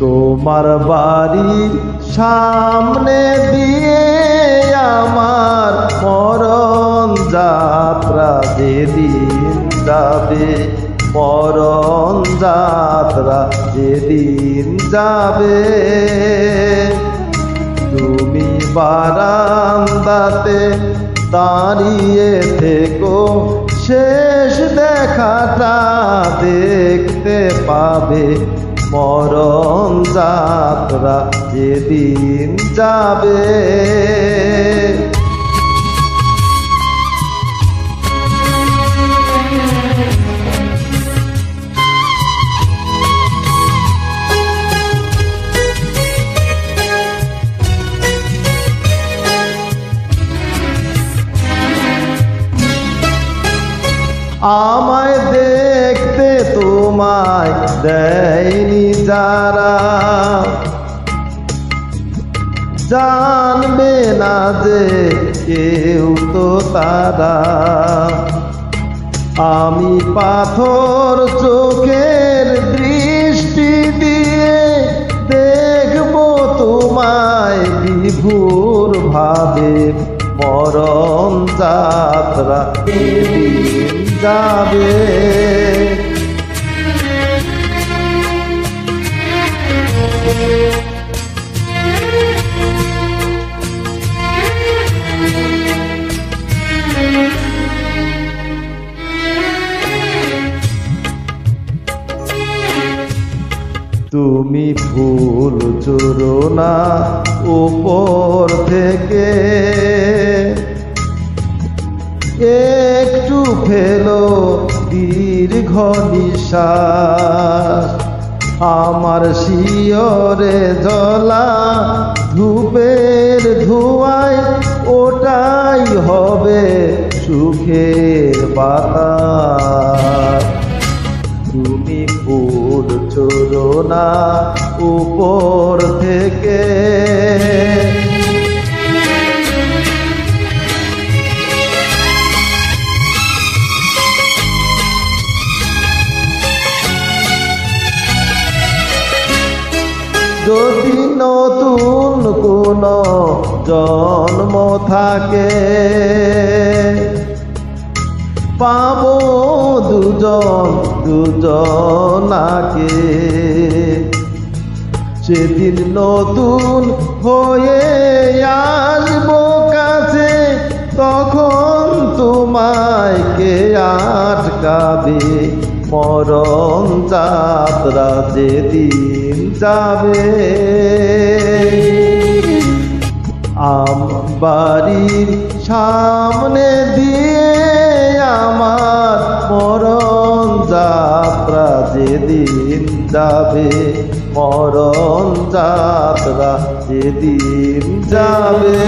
তোমার বাড়ির সামনে দিয়ে আমার মরণ যাত্রা যেদিন যাবে, মরণ যাত্রা যেদিন যাবে। তুমি বারান্দাতে দাঁড়িয়ে থেকো, শেষ দেখাটা দেখতে পাবে। মরণ যাত্রা যেদিন যাবে। তোমায় দেয়নি যারা জানবে না যে কেউ তো তারা। আমি পাথর চোখের দৃষ্টি দিয়ে দেখব তোমায় বিভুর ভাবে মরণ যাত্রা। যাবে? তুমি ফুল চুরো না উপর থেকে। একটু ফেলো দীর্ঘ নিশ্বাস আমার শিয়রে জলা ধূপের ধোঁয়ায় ওটাই হবে সুখের বাতাস। তুমি ফুল চোরো না উপর থেকে যদি নতুন কোন জন্ম থাকে, পাব দুজন দুজনাকে। সেদিন নতুন হয়ে আসব কাছে, তখন তোমায় কে আটকাবে? মরণ যাত্রা যেদিন যাবে। আম বাড়ির সামনে দিয়ে আমার মরণ যাত্রা যেদিন যাবে। মরণ যাত্রা যেদিন যাবে।